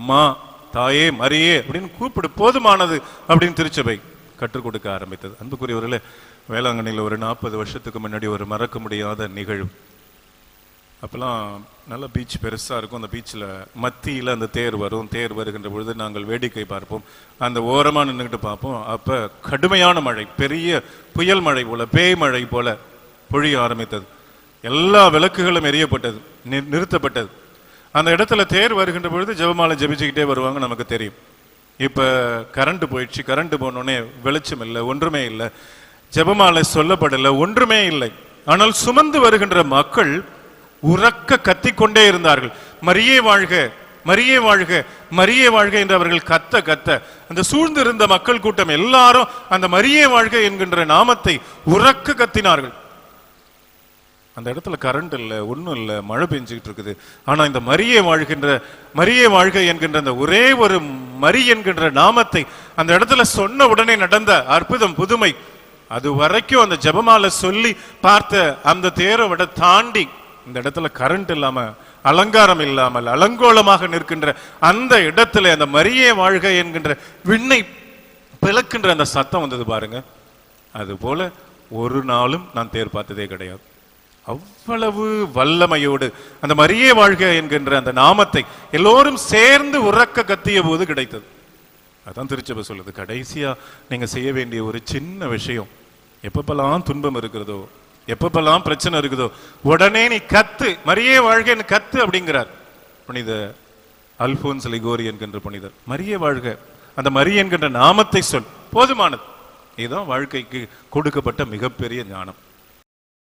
அம்மா தாயே மரியே அப்படின்னு கூப்பிடு போதுமானது அப்படின்னு திருச்சபை கற்றுக் கொடுக்க ஆரம்பித்தது. அன்புக்குரியவர்களே வேளாங்கண்ணியில் ஒரு நாற்பது வருஷத்துக்கு முன்னாடி ஒரு மறக்க முடியாத நிகழ்வு. அப்போல்லாம் நல்ல பீச் பெருசாக இருக்கும். அந்த பீச்சில் மத்தியில் அந்த தேர் வரும். தேர் வருகின்ற பொழுது நாங்கள் வேடிக்கை பார்ப்போம். அந்த ஓரமாக நின்றுக்கிட்டு பார்ப்போம். அப்போ கடுமையான மழை பெரிய புயல் மழை போல பேய் மழை போல பொழிய ஆரம்பித்தது. எல்லா விளக்குகளும் எரியப்பட்டது நிறுத்தப்பட்டது. அந்த இடத்துல தேர் வருகின்ற பொழுது ஜெபமாலை ஜெபிச்சுக்கிட்டே வருவாங்க நமக்கு தெரியும். இப்போ கரண்ட் போயிடுச்சு கரண்ட் போனோடனே வெளிச்சம் இல்லை ஒன்றுமே இல்லை. ஜெபமாலை சொல்லப்படலை ஒன்றுமே இல்லை. ஆனால் சுமந்து வருகின்ற மக்கள் உறக்க கத்திக்கொண்டே இருந்தார்கள். மரியே வாழ்க மரியே வாழ்க மரியே வாழ்க என்று அவர்கள் கத்த கத்த. அந்த சூழ்ந்து இருந்த மக்கள் கூட்டம் எல்லாரும் அந்த மரியே வாழ்க என்கின்ற நாமத்தை உறக்க கத்தினார்கள். அந்த இடத்துல கரண்ட் இல்லை ஒன்றும் இல்லை மழை பெஞ்சுக்கிட்டு இருக்குது. ஆனால் இந்த மரியே வாழ்கின்ற மரியே வாழ்க என்கின்ற அந்த ஒரே ஒரு மரி என்கின்ற நாமத்தை அந்த இடத்துல சொன்ன உடனே நடந்த அற்புதம் புதுமை அது வரைக்கும் அந்த ஜெபமால சொல்லி பார்த்த அந்த தேரை விட தாண்டி இந்த இடத்துல கரண்ட் இல்லாமல் அலங்காரம் இல்லாமல் அலங்கோலமாக நிற்கின்ற அந்த இடத்துல அந்த மரியே வாழ்க என்கின்ற விண்ணை பிளக்கின்ற அந்த சத்தம் வந்தது பாருங்க. அதுபோல ஒரு நாளும் நான் தேர் பார்த்ததே கிடையாது. அவ்வளவு வல்லமையோடு அந்த மரிய வாழ்க என்கின்ற அந்த நாமத்தை எல்லோரும் சேர்ந்து உறக்க கத்திய போது கிடைத்தது. அதான் திருச்சபை சொல்லுது கடைசியா நீங்க செய்ய வேண்டிய ஒரு சின்ன விஷயம் எப்பப்பெல்லாம் துன்பம் இருக்கிறதோ எப்பப்பெல்லாம் பிரச்சனை இருக்குதோ உடனே நீ கத்து மரியே வாழ்கன்னு கத்து அப்படிங்கிறார். புனித அல்போன்ஸ் லிகோரி என்கின்ற புனிதர். மரிய வாழ்க அந்த மரிய என்கின்ற நாமத்தை சொல் போதுமானது. இதுதான் வாழ்க்கைக்கு கொடுக்கப்பட்ட மிகப்பெரிய ஞானம்.